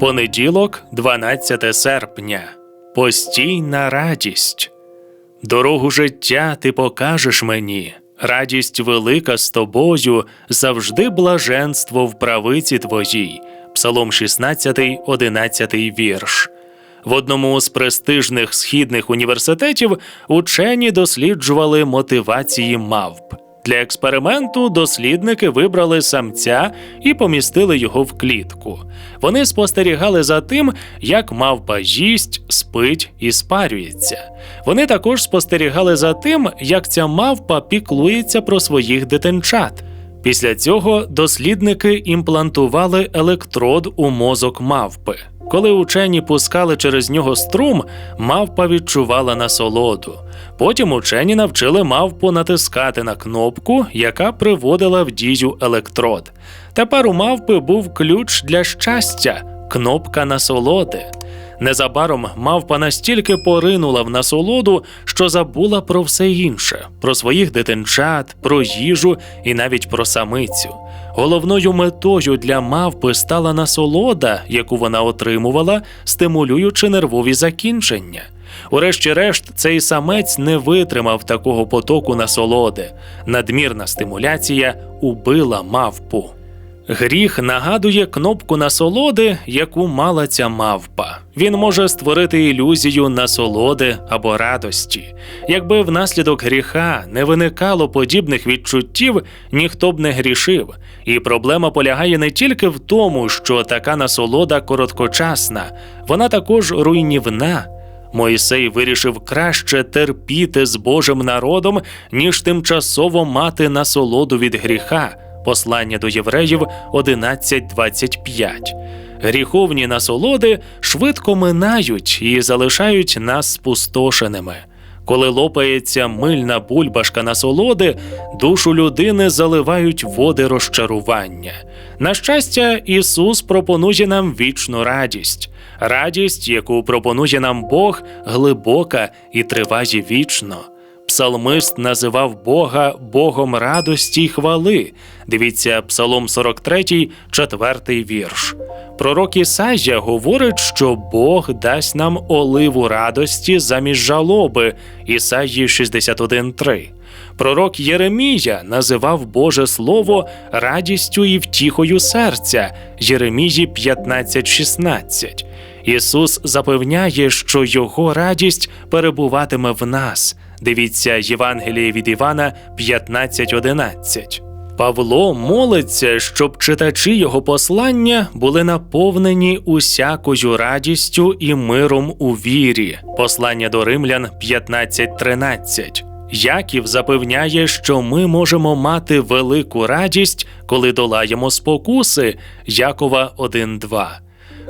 Понеділок, 12 серпня. Постійна радість. Дорогу життя ти покажеш мені. Радість велика з тобою, завжди блаженство в правиці твоїй. Псалом 16, 11 вірш. В одному з престижних східних університетів учені досліджували мотивації мавп. Для експерименту дослідники вибрали самця і помістили його в клітку. Вони спостерігали за тим, як мавпа їсть, спить і спарюється. Вони також спостерігали за тим, як ця мавпа піклується про своїх дитинчат. Після цього дослідники імплантували електрод у мозок мавпи. Коли учені пускали через нього струм, мавпа відчувала насолоду. Потім учені навчили мавпу натискати на кнопку, яка приводила в дію електрод. Тепер у мавпи був ключ для щастя кнопка насолоди. Незабаром мавпа настільки поринула в насолоду, що забула про все інше: про своїх дитинчат, про їжу і навіть про самицю. Головною метою для мавпи стала насолода, яку вона отримувала, стимулюючи нервові закінчення. Урешті-решт, цей самець не витримав такого потоку насолоди. Надмірна стимуляція убила мавпу. Гріх нагадує кнопку насолоди, яку мала ця мавпа. Він може створити ілюзію насолоди або радості. Якби внаслідок гріха не виникало подібних відчуттів, ніхто б не грішив. І проблема полягає не тільки в тому, що така насолода короткочасна, вона також руйнівна. Мойсей вирішив краще терпіти з Божим народом, ніж тимчасово мати насолоду від гріха. Послання до євреїв 11.25. Гріховні насолоди швидко минають і залишають нас спустошеними. Коли лопається мильна бульбашка насолоди, душу людини заливають води розчарування. На щастя, Ісус пропонує нам вічну радість. Радість, яку пропонує нам Бог, глибока і триває вічно. Псалмист називав Бога Богом радості й хвали. Дивіться, Псалом 43, 4 вірш. Пророк Ісая говорить, що Бог дасть нам оливу радості замість жалоби. Ісаї 61.3. Пророк Єремія називав Боже Слово радістю і втіхою серця. Єремії 15.16. Ісус запевняє, що Його радість перебуватиме в нас. Дивіться Євангеліє від Івана 15.11. Павло молиться, щоб читачі його послання були наповнені усякою радістю і миром у вірі. Послання до римлян 15.13. Яків запевняє, що ми можемо мати велику радість, коли долаємо спокуси. Якова 1.2.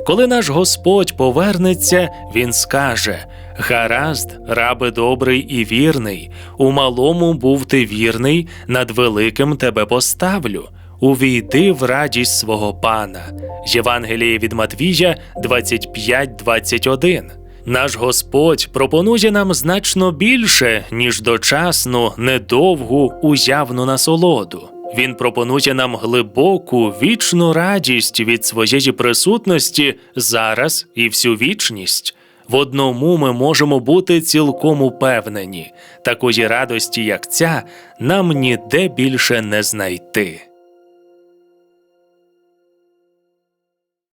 Коли наш Господь повернеться, Він скаже: Гаразд, рабе добрий і вірний, у малому був ти вірний, над великим тебе поставлю. Увійди в радість свого пана. Євангеліє від Матвія 25.21 наш Господь пропонує нам значно більше, ніж дочасну, недовгу, уявну насолоду. Він пропонує нам глибоку вічну радість від своєї присутності зараз і всю вічність. В одному ми можемо бути цілком упевнені, такої радості, як ця, нам ніде більше не знайти.